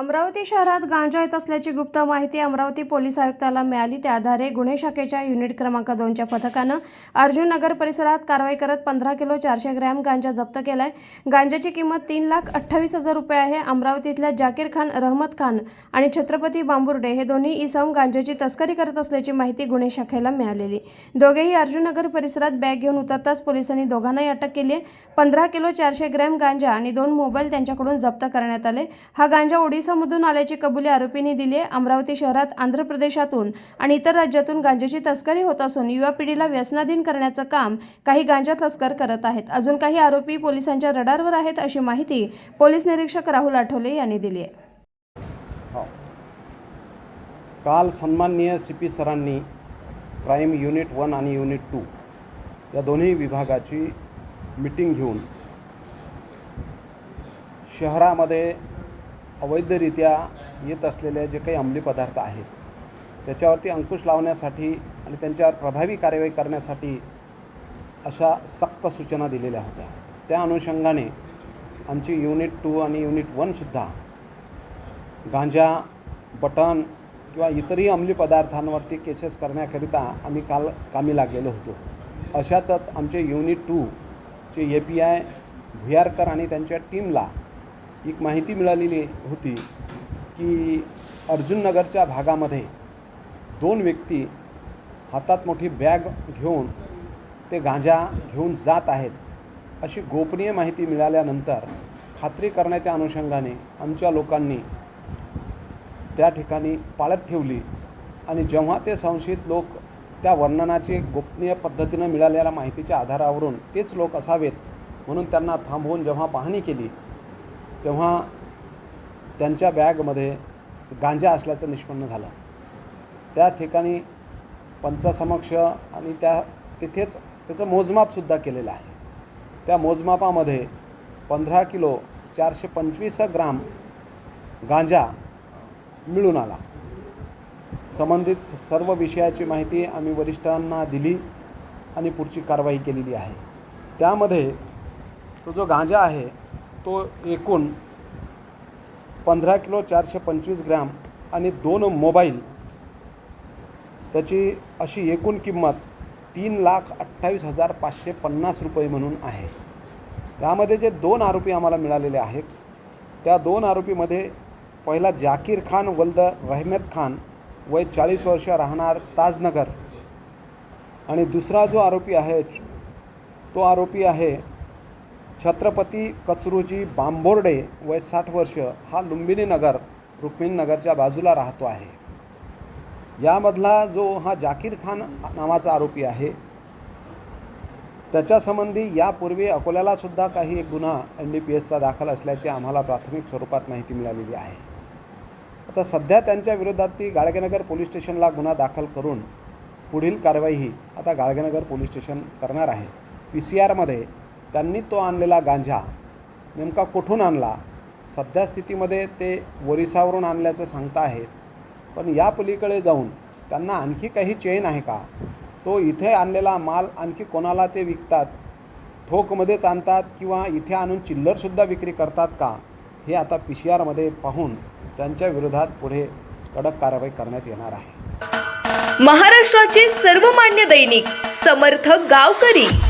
अमरावती शहरात गांजा येत असल्याची गुप्त माहिती अमरावती पोलीस आयुक्ताला मिळाली. त्या आधारे गुन्हे शाखेच्या युनिट क्रमांक दोनच्या पथकानं अर्जुन नगर परिसरात कारवाई करत पंधरा किलो चारशे ग्रॅम गांजा जप्त केला आहे गांजाची किंमत तीन लाख अठ्ठावीस हजार रुपये आहे. अमरावतीतल्या जाकीर खान रहमत खान आणि छत्रपती बांबुर्डे हे दोन्ही इसम गांजाची तस्करी करत असल्याची माहिती गुन्हे शाखेला मिळालेली. दोघेही अर्जुन नगर परिसरात बॅग घेऊन उतरताच पोलिसांनी दोघांनाही अटक केली आहे पंधरा किलो चारशे ग्रॅम गांजा आणि दोन मोबाईल त्यांच्याकडून जप्त करण्यात आले. हा गांजा ओरिसामधून आल्याची कबुली आरोपींनी दिली आहे. अमरावती शहरात आंध्र प्रदेशातून आणि इतर राज्यातून गांजाची तस्करी होत असून युवा पिढीला व्यसनाधीन करण्याचं काम काही गांजा तस्कर करत आहेत. अजून काही आरोपी पोलिसांच्या रडारवर आहेत अशी माहिती पोलीस निरीक्षक राहुल आठवले यांनी दिली आहे. हो. काल सन्माननीय सी पी सरांनी क्राईम युनिट वन आणि युनिट टू या दोन्ही विभागाची मिटिंग घेऊन शहरामध्ये अवैधरित्या येत असलेले जे काही अंमली पदार्थ आहेत त्याच्यावरती अंकुश लावण्यासाठी आणि त्यांच्यावर प्रभावी कार्यवाही करण्यासाठी अशा सक्त सूचना दिलेल्या होत्या. त्या अनुषंगाने आमची युनिट टू आणि युनिट वनसुद्धा गांजा बटन किंवा इतरही अंमली पदार्थांवरती केसेस करण्याकरिता आम्ही काल कामी लागलेलो होतो. अशाच आमचे युनिट टूचे ए पी आय भुयारकर आणि त्यांच्या टीमला एक माहिती मिळालेली होती की अर्जुननगरच्या भागामध्ये दोन व्यक्ती हातात मोठी बॅग घेऊन ते गांजा घेऊन जात आहेत. अशी गोपनीय माहिती मिळाल्यानंतर खात्री करण्याच्या अनुषंगाने आमच्या लोकांनी त्या ठिकाणी पाळत ठेवली आणि जेव्हा ते संशयित लोक त्या वर्णनाची गोपनीय पद्धतीनं मिळालेल्या माहितीच्या आधारावरून तेच लोक असावेत म्हणून त्यांना थांबवून जेव्हा पाहणी केली तेव्हा त्यांच्या बॅगमध्ये गांजा असल्याचं निष्पन्न झालं. त्या ठिकाणी पंचासमक्ष आणि त्या तिथेच त्याचं मोजमापसुद्धा केलेलं आहे. त्या मोजमापामध्ये पंधरा किलो चारशे पंचवीस ग्राम गांजा मिळून आला. संबंधित सर्व विषयाची माहिती आम्ही वरिष्ठांना दिली आणि पुढची कारवाई केलेली आहे. त्यामध्ये तो जो गांजा आहे तो एकूण पंधरा किलो चारशे पंचवीस ग्रॅम आणि दोन मोबाईल त्याची अशी एकूण किंमत तीन लाख अठ्ठावीस हजार पाचशे पन्नास रुपये म्हणून आहे. त्यामध्ये जे दोन आरोपी आम्हाला मिळालेले आहेत त्या दोन आरोपीमध्ये पहिला जाकीर खान वल्द रहमत खान वय चाळीस वर्ष राहणार ताजनगर आणि दुसरा जो आरोपी आहे तो आरोपी आहे छत्रपती कचरूजी बांबोर्डे वय साठ वर्ष हा लुंबिनी नगर रुक्मिणी नगरच्या बाजूला राहतो आहे. यामधला जो हा जाकीर खान नावाचा आरोपी आहे त्याच्यासंबंधी यापूर्वी अकोल्यालासुद्धा काही एक गुन्हा एन डी पी एसचा दाखल असल्याची आम्हाला प्राथमिक स्वरूपात माहिती मिळालेली आहे. आता सध्या त्यांच्या विरोधात ती गाडगेनगर पोलीस स्टेशनला गुन्हा दाखल करून पुढील कारवाई ही आता गाडगेनगर पोलीस स्टेशन करणार आहे. पी सी आरमध्ये त्यांनी तो आणलेला गांजा नेमका कुठून आणला? सध्या स्थितीमध्ये ते ओरिसावरून आणल्याचं सांगता आहेत. पण या पलीकडे जाऊन त्यांना आणखी काही चेन आहे का? तो इथे आणलेला माल आणखी कोणाला ते विकतात? ठोकमध्येच आणतात किंवा इथे आणून चिल्लरसुद्धा विक्री करतात का? हे आता पी सी आरमध्ये पाहून त्यांच्या विरोधात पुढे कडक कारवाई करण्यात येणार आहे. महाराष्ट्राचे सर्वमान्य दैनिक समर्थ गावकरी.